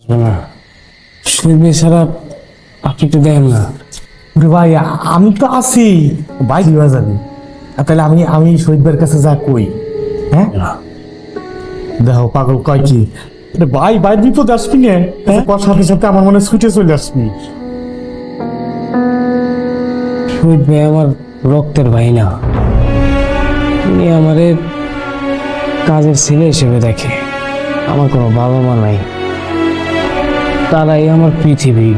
না শিল্পী ছাড়া আপনি তো দেন না। ওরে ভাই আমি তো আছি। ভাই যাবি তাহলে আমি আমি কাছে যা কই হ্যাঁ? দেখো পাগল কয় কি? ভাই ভাই বিপদ আসবি না? হ্যাঁ? সাথে সাথে আমার মনে ছুটে চলে আসবি। শহীদ ভাই আমার রক্তের ভাই না উনি আমারে কাজের ছেলে হিসেবে দেখে। আমার কোনো বাবা মা নাই। তারাই আমার পৃথিবী।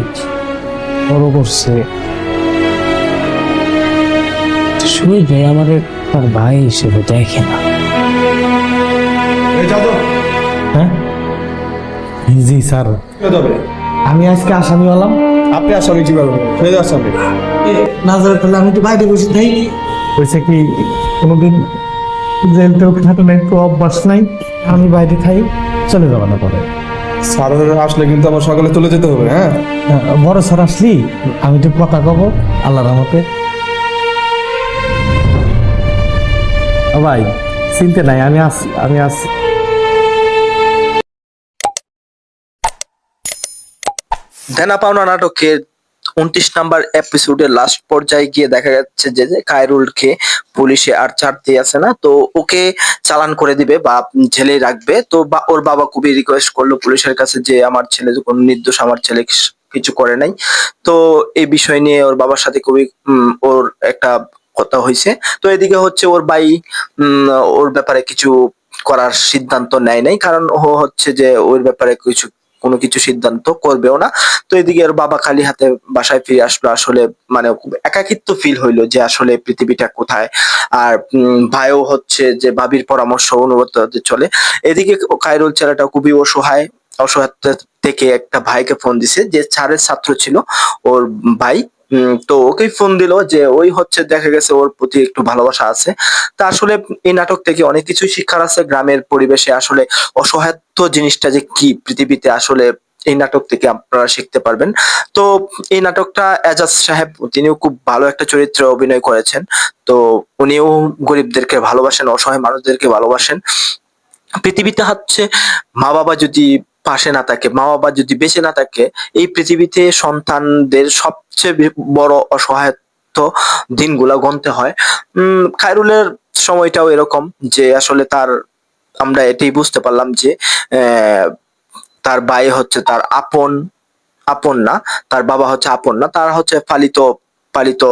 বড় করছে ভাই আমাদের তার ভাই হিসেবে দেখে না। হ্যাঁ? জি স্যার। আমি আজকে আসামি হলাম। আপনি আসামি কীভাবে? ফেরত আসামি না যাবে তাহলে আমি তো বাইরে বসে থাকি হয়েছে কি কোনোদিন জেল টেল খাটো নাই অভ্যাস নাই আমি বাইরে থাই চলে যাব না পরে। স্যার আসলে কিন্তু আমার সকালে চলে যেতে হবে হ্যাঁ? হ্যাঁ, বড় স্যার আসলি আমি তো কথা কব আল্লাহ রহমতে। ভাই চিনতে নাই আমি আছি আমি আছি দেনা পাওনা নাটকের উনত্রিশ নাম্বার এপিসোডের লাস্ট পর্যায়ে গিয়ে দেখা যাচ্ছে যে কায়রুলকে পুলিশে আর ছাড়তে আছে না। তো ওকে চালান করে দিবে বা জেলে রাখবে। তো বা- ওর বাবা খুবই রিকোয়েস্ট করল পুলিশের কাছে যে আমার ছেলে কোনো নির্দোষ আমার ছেলে কিছু করে নাই। তো এই বিষয় নিয়ে ওর বাবার সাথে খুবই ওর একটা কথা হয়েছে। তো এদিকে হচ্ছে ওর উম, ওর ব্যাপারে কিছু করার সিদ্ধান্ত নেয় নাই। কারণ ও হচ্ছে যে ওর ব্যাপারে কিছু কোনো কিছু সিদ্ধান্ত করবেও না। তো এদিকে আর বাবা খালি হাতে বাসায় ফিরে আসলো, আসলে মানে খুব একাকিত্ব ফিল হইল যে আসলে পৃথিবীটা কোথায়। আর ভাইও হচ্ছে যে ভাবির পরামর্শ অনুগত চলে। এদিকে কায়রুল ছেলেটা খুবই অসহায় অসহায় থেকে একটা ভাইকে ফোন দিছে, যে ছাড়ের ছাত্র ছিল ওর ভাই। তো ওকেই ফোন দিল যে ওই হচ্ছে দেখা গেছে ওর প্রতি একটু ভালোবাসা আছে। তা আসলে এই নাটক থেকে অনেক কিছুই শিক্ষার আছে। গ্রামের পরিবেশে আসলে অসহায়ত্ব জিনিসটা যে কি পৃথিবীতে আসলে এই নাটক থেকে আপনারা শিখতে পারবেন। তো এই নাটকটা এজাজ সাহেব তিনিও খুব ভালো একটা চরিত্রে অভিনয় করেছেন। তো উনিও গরিবদেরকে ভালোবাসেন, অসহায় মানুষদেরকে ভালোবাসেন। পৃথিবীতে হচ্ছে মা বাবা যদি পাশে না থাকে মা বাবা যদি বেঁচে না থাকে, এই পৃথিবীতে সন্তানদের সবচেয়ে বড় অসহায়ত্ব দিনগুলা গণতে হয়। উম, খায়রুলের সময়টাও এরকম যে আসলে তার, আমরা এটাই বুঝতে পারলাম যে তার ভাই হচ্ছে তার আপন আপন না, তার বাবা হচ্ছে আপন না, তার হচ্ছে পালিত পালিত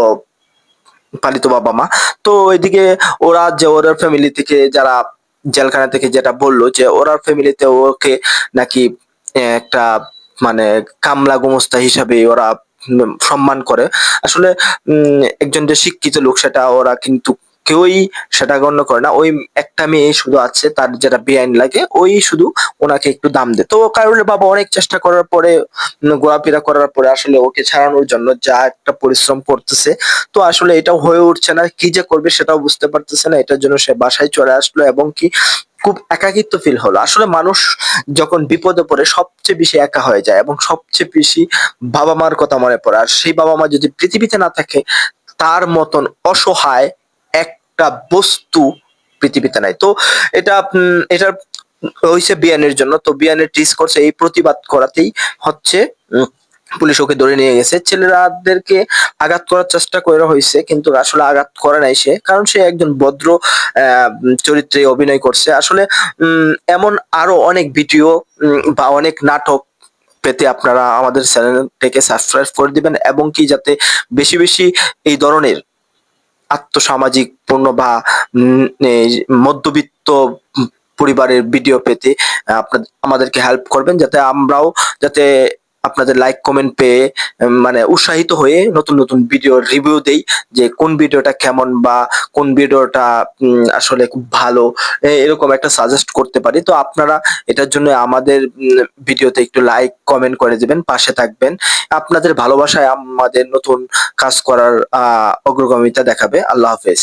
পালিত বাবা মা তো এদিকে ওরা যে ওর ফ্যামিলি থেকে যারা জেলখানা থেকে যেটা বলল যে ওরার ফ্যামিলিতে ওকে নাকি একটা মানে কামলা গোমস্তা হিসাবে ওরা সম্মান করে। আসলে একজন যে শিক্ষিত লোক সেটা ওরা কিন্তু কেউই সেটা গণ্য করে না। ওই একটা মেয়ে শুধু আছে, তার যেটা বেআইন লাগে, ওই শুধু ওনাকে একটু দাম দেয়। তো কারণে বাবা অনেক চেষ্টা করার পরে ঘোরাফেরা করার পরে আসলে ওকে ছাড়ানোর জন্য যা একটা পরিশ্রম করতেছে, তো আসলে এটা হয়ে উঠছে না। কি যে করবে সেটাও বুঝতে পারতেছে না। এটার জন্য সে বাসায় চলে আসলো এবং কি খুব একাকিত্ব ফিল হলো। আসলে মানুষ যখন বিপদে পড়ে, সবচেয়ে বেশি একা হয়ে যায় এবং সবচেয়ে বেশি বাবা মার কথা মনে পড়ে। আর সেই বাবা মা যদি পৃথিবীতে না থাকে, তার মতন অসহায় একটা বস্তু পৃথিবীতে নাই। তো এটা এটা হয়েছে বিয়ানের জন্য। তো বিয়ানের টিস করছে, এই প্রতিবাদ করাতেই হচ্ছে পুলিশ ওকে ধরে নিয়ে গেছে। ছেলেরাদেরকে আঘাত করার চেষ্টা করে হয়েছে কিন্তু আসলে আঘাত করে নাই সে, কারণ সে একজন ভদ্র চরিত্রে অভিনয় করছে। আসলে এমন আরও অনেক ভিডিও বা অনেক নাটক পেতে আপনারা আমাদের চ্যানেলটাকে সাবস্ক্রাইব করে দিবেন, এবং কি যাতে বেশি বেশি এই ধরনের আত্মসামাজিক পূর্ণ বা মধ্যবিত্ত পরিবারের ভিডিও পেতে আপনাদের আমাদেরকে হেল্প করবেন যাতে আমরাও যাতে আপনাদের লাইক কমেন্ট পেয়ে মানে উৎসাহিত হয়ে নতুন নতুন ভিডিও রিভিউ দেই যে কোন ভিডিওটা কেমন বা কোন ভিডিওটা আসলে খুব ভালো এরকম একটা সাজেস্ট করতে পারি। তো আপনারা এটার জন্য আমাদের ভিডিওতে একটু লাইক কমেন্ট করে দিবেন, পাশে থাকবেন। আপনাদের ভালোবাসায় আমাদের নতুন কাজ করার অগ্রগামিতা দেখাবে। আল্লাহ হাফেজ।